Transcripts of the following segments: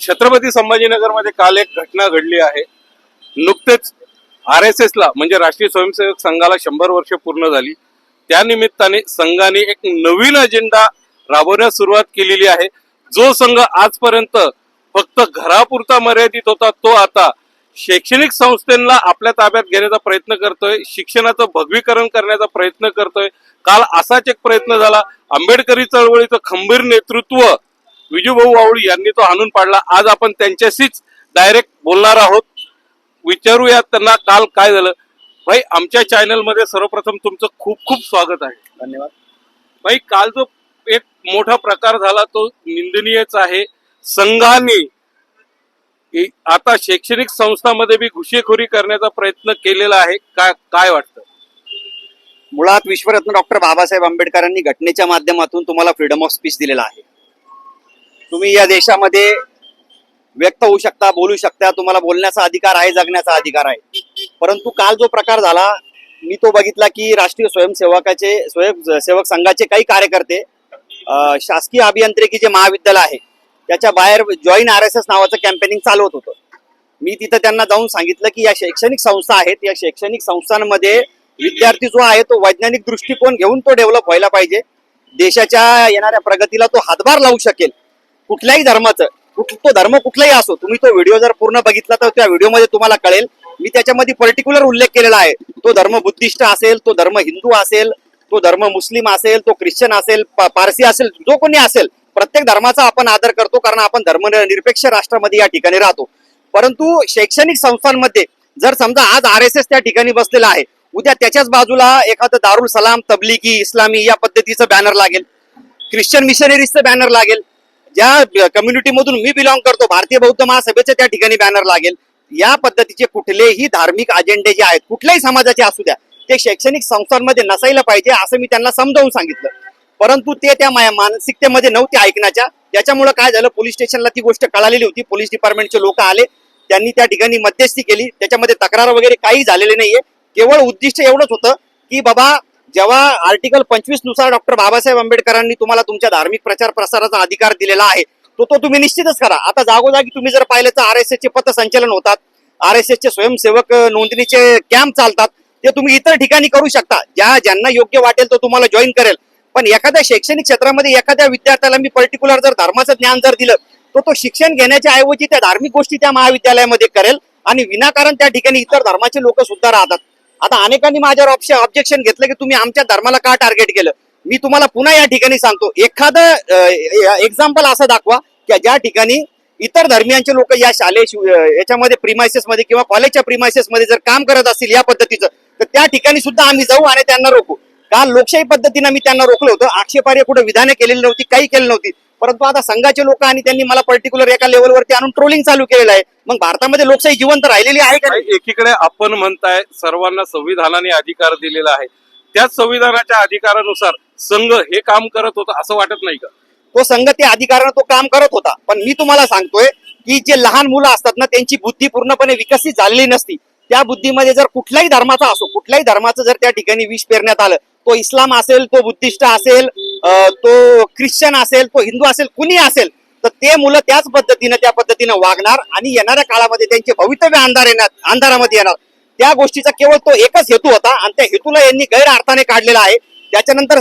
छत्रपती संभाजीनगरमध्ये काल एक घटना घडली आहे. नुकतेच आर एस एसला म्हणजे राष्ट्रीय स्वयंसेवक संघाला शंभर वर्ष पूर्ण झाली. त्यानिमित्ताने संघाने एक नवीन अजेंडा राबवण्यास सुरुवात केलेली आहे. जो संघ आजपर्यंत फक्त घरापुरता मर्यादित होता तो आता शैक्षणिक संस्थेला आपल्या ताब्यात घेण्याचा प्रयत्न करतोय शिक्षणाचं भगवीकरण करण्याचा प्रयत्न करतोय. काल असाच एक प्रयत्न झाला. आंबेडकरी चळवळीचं खंबीर नेतृत्व विजूभाऊ वावळी यांनी तो आणून पाडला. आज आपण त्यांच्याशीच डायरेक्ट बोलणार आहोत. विचारूया त्यांना काल काय झालं. भाई आमच्या चॅनलमध्ये सर्वप्रथम तुमचं खूप खूप स्वागत आहे. धन्यवाद. भाई काल जो एक मोठा प्रकार झाला तो निंदनीयच आहे. संघाने आता शैक्षणिक संस्थांमध्ये बी घुसेखोरी करण्याचा प्रयत्न केलेला आहे. काय काय वाटतं? मुळात विश्वरत्न डॉक्टर बाबासाहेब आंबेडकरांनी घटनेच्या माध्यमातून तुम्हाला फ्रीडम ऑफ स्पीच दिलेला आहे. तुम्ही या देशामध्ये व्यक्त होऊ शकता बोलू शकता तुम्हाला बोलण्याचा अधिकार आहे जगण्याचा अधिकार आहे. परंतु काल जो प्रकार झाला मी तो बघितला की राष्ट्रीय स्वयंसेवकाचे स्वयंसेवक संघाचे काही कार्यकर्ते शासकीय अभियांत्रिकी जे महाविद्यालय आहे त्याच्या बाहेर जॉईन आर एस एस नावाचं कॅम्पेनिंग चालवत होतं. मी तिथं त्यांना जाऊन सांगितलं की या शैक्षणिक संस्था आहेत या शैक्षणिक संस्थांमध्ये विद्यार्थी जो आहे तो वैज्ञानिक दृष्टिकोन घेऊन तो डेव्हलप व्हायला पाहिजे. देशाच्या येणाऱ्या प्रगतीला तो हातभार लावू शकेल. कुठल्याही धर्माचं कुठ तो धर्म कुठलाही असो तुम्ही तो व्हिडिओ जर पूर्ण बघितला तर त्या व्हिडिओमध्ये तुम्हाला कळेल. मी त्याच्यामध्ये पर्टिक्युलर उल्लेख केलेला आहे. तो धर्म बुद्धिस्ट असेल तो धर्म हिंदू असेल तो धर्म मुस्लिम असेल तो ख्रिश्चन असेल पारसी असेल जो कोणी असेल प्रत्येक धर्माचा आपण आदर करतो कारण आपण धर्मनिरपेक्ष राष्ट्रामध्ये या ठिकाणी राहतो. परंतु शैक्षणिक संस्थांमध्ये जर समजा आज आर एस एस त्या ठिकाणी बसलेला आहे उद्या त्याच्याच बाजूला एखादं दारुल सलाम तबलिकी इस्लामी या पद्धतीचं बॅनर लागेल. ख्रिश्चन मिशनरीजचं बॅनर लागेल. ज्या कम्युनिटी मधून मी बिलॉंग करतो भारतीय बौद्ध महासभेचं त्या ठिकाणी बॅनर लागेल. या पद्धतीचे कुठलेही धार्मिक अजेंडे जे आहेत कुठल्याही समाजाचे असू द्या ते शैक्षणिक संस्थांमध्ये नसायला पाहिजे असं मी त्यांना समजावून सांगितलं. परंतु ते त्या मानसिकतेमध्ये नव्हते ऐकण्याच्या. त्याच्यामुळे काय झालं पोलीस स्टेशनला ती गोष्ट कळालेली होती. पोलीस डिपार्टमेंटचे लोक आले त्यांनी त्या ठिकाणी मध्यस्थी केली. त्याच्यामध्ये तक्रार वगैरे काही झालेले नाहीये. केवळ उद्दिष्ट एवढंच होतं की बाबा जेव्हा आर्टिकल पंचवीसनुसार डॉक्टर बाबासाहेब आंबेडकरांनी तुम्हाला तुमच्या धार्मिक प्रचार प्रसाराचा अधिकार दिलेला आहे तो तो तुम्ही निश्चितच करा. आता जागोजागी तुम्ही जर पाहिलं तर आर एस चे पथसंचलन होतात आर एस चे स्वयंसेवक नोंदणीचे कॅम्प चालतात ते तुम्ही इतर ठिकाणी करू शकता. ज्या ज्यांना योग्य वाटेल तो तुम्हाला जॉईन करेल. पण एखाद्या शैक्षणिक क्षेत्रामध्ये एखाद्या विद्यार्थ्याला मी पर्टिक्युलर जर धर्माचं ज्ञान जर दिलं तर तो शिक्षण घेण्याच्या ऐवजी त्या धार्मिक गोष्टी त्या महाविद्यालयामध्ये करेल आणि विनाकारण त्या ठिकाणी इतर धर्माचे लोक सुद्धा राहतात. आता अनेकांनी माझ्यावर ऑब्जेक्शन घेतलं की तुम्ही आमच्या धर्माला का टार्गेट केलं? मी तुम्हाला पुन्हा या ठिकाणी सांगतो. एखादं एक्झाम्पल असं दाखवा की ज्या ठिकाणी इतर धर्मियांचे लोक या शालेय याच्यामध्ये प्रिमायसेसमध्ये किंवा कॉलेजच्या प्रिमायसेसमध्ये जर काम करत असतील या पद्धतीचं तर त्या ठिकाणी सुद्धा आम्ही जाऊ आणि त्यांना रोखू. काल लोकशाही पद्धतीनं मी त्यांना रोखलं होतं. आक्षेपार्ह कुठे विधाने केलेली नव्हती काही केली नव्हती. परंतु आता संघाचे लोक आणि त्यांनी मला पर्टिक्युलर एका लेवलवरती आणून ट्रोलिंग चालू केलेलं आहे. मग भारतामध्ये लोकशाही जिवंत राहिलेली आहे का? एकीकडे आपण म्हणताय सर्वांना संविधानाने अधिकार दिलेला आहे. त्याच संविधानाच्या अधिकारानुसार संघ हे काम करत होतं असं वाटत नाही का? तो संघ त्या अधिकारानं तो काम करत होता. पण मी तुम्हाला सांगतोय की जे लहान मुलं असतात ना त्यांची बुद्धी पूर्णपणे विकसित झालेली नसती. त्या बुद्धीमध्ये जर कुठल्याही धर्माचा असो कुठल्याही धर्माचं जर त्या ठिकाणी विष पेरण्यात आलं तो इस्लाम असेल तो बुद्धिस्ट असेल तो ख्रिश्चन असेल तो हिंदू असेल कुणी असेल तर ते मुलं त्याच पद्धतीनं त्या पद्धतीनं वागणार आणि येणाऱ्या काळामध्ये त्यांचे भवितव्य अंधार येणार अंधारामध्ये येणार. त्या गोष्टीचा केवळ तो एकच हेतू होता आणि त्या हेतूला यांनी गैर अर्थाने काढलेला आहे. त्याच्यानंतर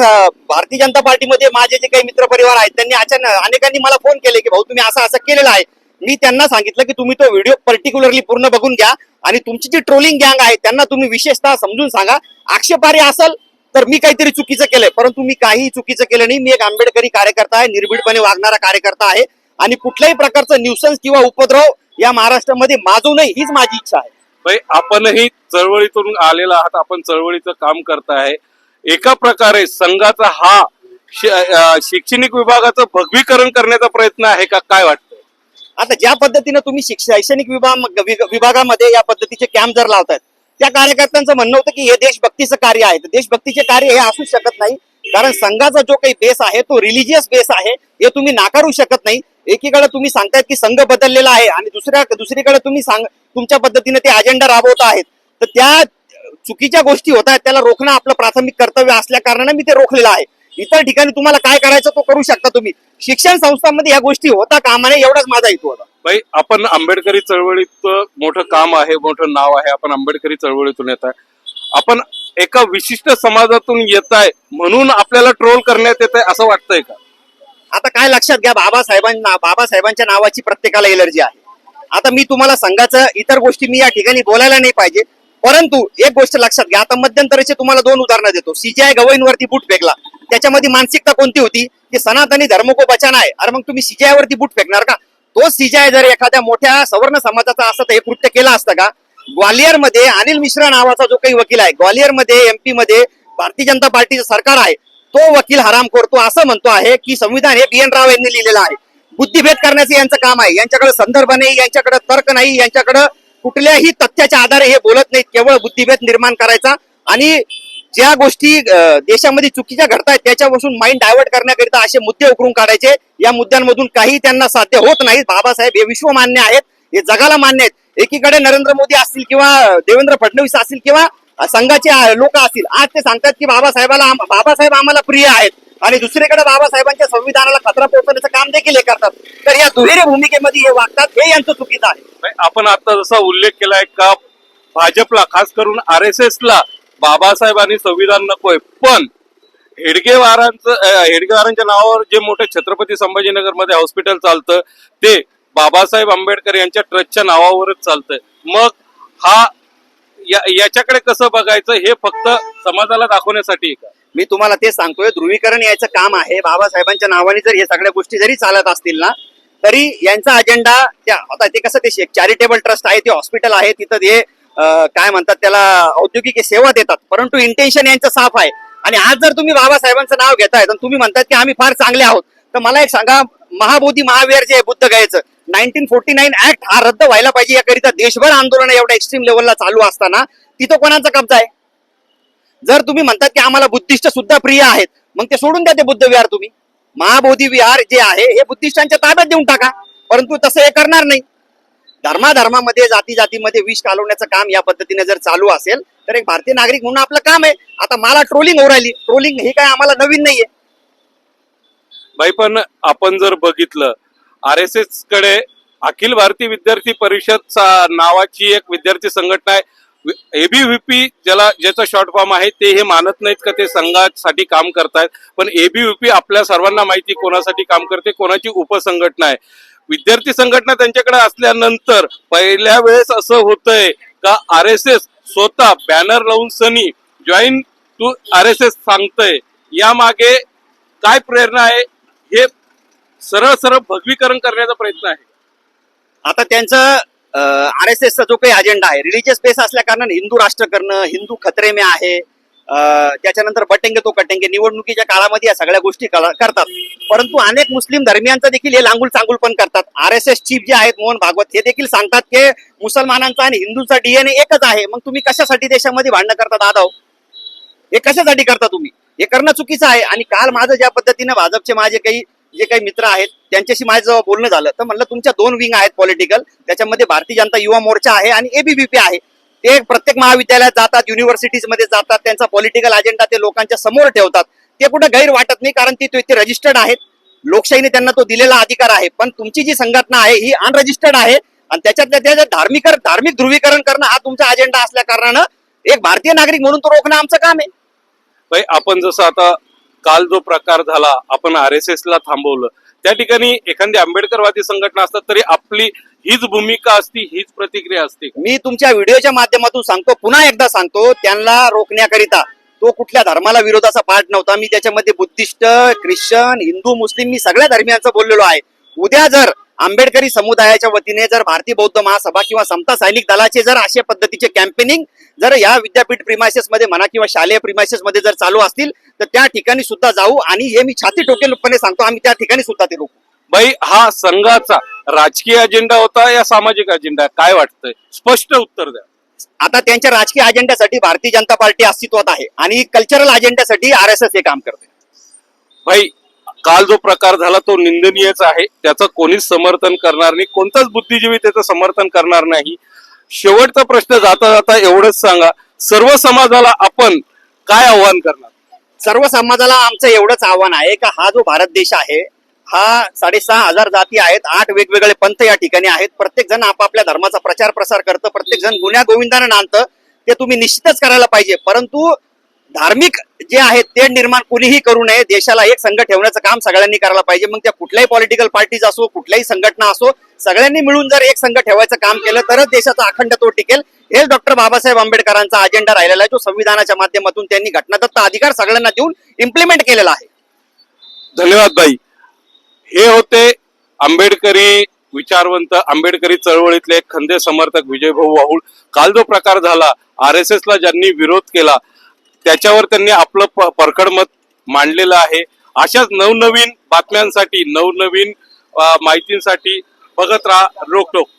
भारतीय जनता पार्टीमध्ये माझे जे काही मित्र परिवार आहेत त्यांनी अचानक अनेकांनी मला फोन केले की भाऊ तुम्ही असं असं केलेलं आहे. मी त्यांना सांगितलं की तुम्ही तो व्हिडिओ पर्टिक्युलरली पूर्ण बघून घ्या आणि तुमची जी ट्रोलिंग गँग आहे त्यांना तुम्ही विशेषतः समजून सांगा. आक्षेपारी असेल तर मी काहीतरी चुकीचं केलंय. परंतु मी काही चुकीचं केलं नाही. मी एक आंबेडकरी कार्यकर्ता आहे निर्भीडपणे वागणारा कार्यकर्ता आहे. आणि कुठल्याही प्रकारचं न्यूसन्स किंवा उपद्रव या महाराष्ट्रामध्ये माजू नये हीच माझी इच्छा आहे. भाई आपणही चळवळीतून आलेला आहात. आपण चळवळीचं काम करताय एका प्रकारे संघाचा हा शैक्षणिक विभागाचं भगवीकरण करण्याचा प्रयत्न आहे का? काय वाटतं आता ज्या पद्धतीनं तुम्ही शिक्ष- शैक्षणिक विभाग विभागामध्ये या पद्धतीचे कॅम्प जर लावतायत त्या कार्यकर्त्यांचं म्हणणं होतं की हे देशभक्तीचं कार्य आहे. तर देशभक्तीचे कार्य हे असू शकत नाही. कारण संघाचा जो काही बेस आहे तो रिलिजियस बेस आहे हे तुम्ही नाकारू शकत नाही. एकीकडे तुम्ही सांगतायत की संघ बदललेला आहे आणि दुसऱ्या दुसरीकडे तुम्ही सांग तुमच्या पद्धतीने ते अजेंडा राबवत आहेत. तर त्या चुकीच्या गोष्टी होत आहेत. त्याला रोखणं आपलं प्राथमिक कर्तव्य असल्या कारणाने मी ते रोखलेलं आहे. इतर ठिकाणी तुम्हाला काय करायचं तो करू शकता तुम्ही. शिक्षण संस्थांमध्ये या गोष्टी होता कामा नये एवढाच माझा हेतू होता. भाई आपण आंबेडकरी चळवळीत मोठं काम आहे मोठं नाव आहे आपण आंबेडकरी चळवळीतून येत आहे. आपण एका विशिष्ट समाजातून येत आहे म्हणून आपल्याला ट्रोल करण्यात येत आहे असं वाटतंय का? आता काय लक्षात घ्या बाबासाहेबांना बाबासाहेबांच्या नावाची प्रत्येकाला एलर्जी आहे. आता मी तुम्हाला संघाचं इतर गोष्टी मी या ठिकाणी बोलायला नाही पाहिजे. परंतु एक गोष्ट लक्षात घ्या आता मध्यंतरीचे तुम्हाला दोन उदाहरणं देतो. सीजीआय गवईंवरती बूट फेकला. त्याच्यामध्ये मानसिकता कोणती होती? की सनातनी धर्म को बचाना आहे. अरे मग तुम्ही सीजीआय वरती बूट फेकणार का? तो सीजाय जर एखाद्या मोठ्या सवर्ण समाजाचा असं तर हे कृत्य केलं असतं का? ग्वालियरमध्ये अनिल मिश्रा नावाचा जो काही वकील आहे ग्वालियरमध्ये एमपी मध्ये भारतीय जनता पार्टीचं सरकार आहे तो वकील हराम करतो असं म्हणतो आहे की संविधान हे बी एन राव यांनी लिहिलेलं आहे. बुद्धिभेद करण्याचं यांचं काम आहे. यांच्याकडे संदर्भ नाही यांच्याकडे तर्क नाही यांच्याकडे कुठल्याही तथ्याच्या आधारे हे बोलत नाहीत केवळ बुद्धिभेद निर्माण करायचा आणि ज्या गोष्टी देशामध्ये चुकीच्या घडतायत त्याच्यापासून माइंड डायव्हर्ट करण्याकरिता असे मुद्दे उकरून काढायचे. या मुद्द्यांमधून काही त्यांना साध्य होत नाही बाबासाहेब हे विश्वमान्य आहेत. हे जगाला मान्य आहेत. एकीकडे नरेंद्र मोदी असतील किंवा देवेंद्र फडणवीस असतील किंवा संघाचे लोक असतील. आज ते सांगतात की बाबासाहेबाला बाबासाहेब आम्हाला प्रिय आहेत. आणि दुसरीकडे बाबासाहेबांच्या संविधानाला खतरा पोहोचवण्याचं काम देखील हे करतात. तर या दुहेरी भूमिकेमध्ये हे वागतात हे यांचं चुकीचं आहे. आपण आता जसा उल्लेख केलाय का भाजपला खास करून आर एस एस ला बाबासाहेब आणि संविधान नकोय. पण हेडगेवारांचं हेडगेवारांच्या नावावर जे मोठे छत्रपती संभाजीनगरमध्ये हॉस्पिटल चालतं ते बाबासाहेब आंबेडकर यांच्या ट्रस्टच्या नावावरच चालतंय. मग हा या- याच्याकडे कसं बघायचं हे फक्त समाजाला दाखवण्यासाठी का? मी तुम्हाला ते सांगतोय ध्रुवीकरण यायचं काम आहे. बाबासाहेबांच्या नावाने जर हे सगळ्या गोष्टी जरी चालत असतील ना तरी यांचा अजेंडा त्या आता ते कसं ते चॅरिटेबल ट्रस्ट आहे ते हॉस्पिटल आहे तिथं ते काय म्हणतात त्याला औद्योगिक सेवा देतात. परंतु इंटेन्शन यांचं साफ आहे. आणि आज जर तुम्ही बाबासाहेबांचं नाव घेताय तर तुम्ही म्हणतात की आम्ही फार चांगले आहोत. तर मला एक सांगा महाबोधी महावीर जे आहे बुद्ध गायचं नाईन्टीन फोर्टी नाईन ऍक्ट हा रद्द व्हायला पाहिजे याकरिता देशभर आंदोलन एवढ्या एक्स्ट्रीम लेवलला चालू असताना तिथं कोणाचा कब्जा आहे? जर तुम्ही म्हणतात की आम्हाला बुद्धिस्ट सुद्धा प्रिय आहेत मग ते सोडून द्या ते बुद्ध विहार तुम्ही. महाबोधी विहार जे आहे हे बुद्धिस्टांच्या ताब्यात देऊन टाका. परंतु तसं हे करणार नाही. धर्माधर्मामध्ये जाती जातीमध्ये विष घालवण्याचं काम या पद्धतीने जर चालू असेल तर एक भारतीय नागरिक म्हणून आपलं काम आहे. आता मला ट्रोलिंग होऊ राहिली. ट्रोलिंग हे काय आम्हाला नवीन नाहीये. भाई पण आपण जर बघितलं आर एस एसकडे अखिल भारतीय विद्यार्थी परिषद नावाची एक विद्यार्थी संघटना आहे. एबीव्हीपी ज्याला ज्याचा शॉर्ट फॉर्म आहे ते हे मानत नाहीत का ते संघासाठी काम करतायत? पण एबीव्हीपी आपल्या सर्वांना माहिती कोणासाठी काम करते कोणाची उपसंघटना आहे? विद्यार्थी संघटना त्यांच्याकडे असल्यानंतर पहिल्या वेळेस असं होतंय का आर एस एस स्वतः बॅनर लावून Sunny join to R S S सांगतय. यामागे काय प्रेरणा आहे? हे सरळ सरळ भगवीकरण करण्याचा प्रयत्न आहे. आता त्यांचं आर एस एसचा जो काही अजेंडा आहे रिलिजियस बेस असल्या कारणाने हिंदू राष्ट्र करणं हिंदू खतरे में आहे. त्याच्यानंतर बटेंगे तो कटेंगे निवडणुकीच्या काळामध्ये या सगळ्या गोष्टी करतात. परंतु अनेक मुस्लिम धर्मियांचा देखील हे लांगुल चांगुल पण करतात. आर एस एस चीफ जे आहेत मोहन भागवत हे देखील सांगतात की मुसलमानांचा आणि हिंदूंचा डीएनए एकच आहे. मग तुम्ही कशासाठी देशामध्ये भांडणं करता दादा हे कशासाठी करता तुम्ही? हे करणं चुकीचं आहे. आणि काल माझं ज्या पद्धतीने भाजपचे माझे काही जे काही मित्र आहेत त्यांच्याशी माझं जेव्हा बोलणं झालं. तर म्हणलं तुमच्या दोन विंग आहेत पॉलिटिकल त्याच्यामध्ये भारतीय जनता युवा मोर्चा आहे आणि एबीबीपी आहे. ते प्रत्येक महाविद्यालयात जातात युनिव्हर्सिटीजमध्ये जातात त्यांचा पॉलिटिकल अजेंडा ते लोकांच्या समोर ठेवतात. ते कुठं गैर वाटत नाही कारण ते ते रजिस्टर्ड आहेत. लोकशाहीने त्यांना तो दिलेला अधिकार आहे. पण तुमची जी संघटना आहे ही अनरजिस्टर्ड आहे. आणि त्याच्यातल्या त्याच्यात धार्मिक धार्मिक ध्रुवीकरण करणं हा तुमचा अजेंडा असल्या कारणानं एक भारतीय नागरिक म्हणून तो रोखणं आमचं काम आहे. भाई आपण जसं आता काल जो प्रकार झाला आपण आर एस एस ला थांबवलं. त्या ठिकाणी एखादी आंबेडकरवादी संघटना असतात तरी आपली हीच भूमिका असती हीच प्रतिक्रिया असते. मी तुमच्या व्हिडिओच्या माध्यमातून सांगतो पुन्हा एकदा सांगतो त्यांना रोखण्याकरिता तो कुठल्या धर्माला विरोधाचा पाठ नव्हता. मी त्याच्यामध्ये बुद्धिस्ट ख्रिश्चन हिंदू मुस्लिम मी सगळ्या धर्मियांचं बोललेलो आहे. उद्या जर आंबेडकरी समुदायाच्या वतीने जर भारतीय बौद्ध महासभा किंवा समता सैनिक दलाचे जर अशा पद्धतीचे कॅम्पेनिंग जर या विद्यापीठ प्रिमायसेस मध्ये म्हणा किंवा शालेय प्रिमायसेस मध्ये जर चालू असतील तर त्या ठिकाणी सुद्धा जाऊ आणि हे मी छाती टोकेलपणे सांगतो आम्ही त्या ठिकाणी सुद्धा ते रोखू. भाई हा संघाचा राजकीय अजेंडा होता या सामाजिक अजेंडा काय वाटतंय? स्पष्ट उत्तर द्या. आता त्यांच्या राजकीय अजेंड्यासाठी भारतीय जनता पार्टी अस्तित्वात आहे आणि कल्चरल अजेंड्यासाठी आर एस एस हे काम करते. भाई काल जो प्रकार झाला तो निंदनीयच आहे. त्याचं कोणीच समर्थन करणार नाही. कोणताच बुद्धिजीवी त्याचं समर्थन करणार नाही. शेवटचा प्रश्न जाता जाता एवढंच सांगा. सर्व समाजाला आपण काय आव्हान करणार? सर्व समाजाला आमचं एवढंच आव्हान आहे का हा जो भारत देश आहे हा साडेसहा हजार जाती आहेत आठ वेगवेगळे पंथ या ठिकाणी आहेत. प्रत्येक जण आपापल्या धर्माचा प्रचार प्रसार करतं प्रत्येक जण गुन्ह्या गोविंदानं नांदतं. ते तुम्ही निश्चितच करायला पाहिजे. परंतु धार्मिक जे आहे ते निर्माण कुणीही करू नये. देशाला एक संघ ठेवण्याचं काम सगळ्यांनी करायला पाहिजे. मग त्या कुठल्याही पॉलिटिकल पार्टीज असो कुठल्याही संघटना असो सगळ्यांनी मिळून जर एक संघ ठेवायचं काम केलं तरच देशाचा अखंड तो टिकेल. हेच डॉक्टर बाबासाहेब आंबेडकरांचा अजेंडा राहिलेला आहे जो संविधानाच्या माध्यमातून त्यांनी घटनादत्त अधिकार सगळ्यांना देऊन इम्प्लिमेंट केलेला आहे. धन्यवाद बाई. हे होते आंबेडकरी विचारवंत आंबेडकरी चळवळीतले एक खंदे समर्थक विजयभाऊ वाहुळ. काल जो प्रकार झाला आर एस ला ज्यांनी विरोध केला त्याच्यावर त्यांनी आपलं प- परखड मत मांडलेलं आहे. अशाच नवनवीन बातम्यांसाठी नवनवीन माहितींसाठी बघत राहा रोकटोक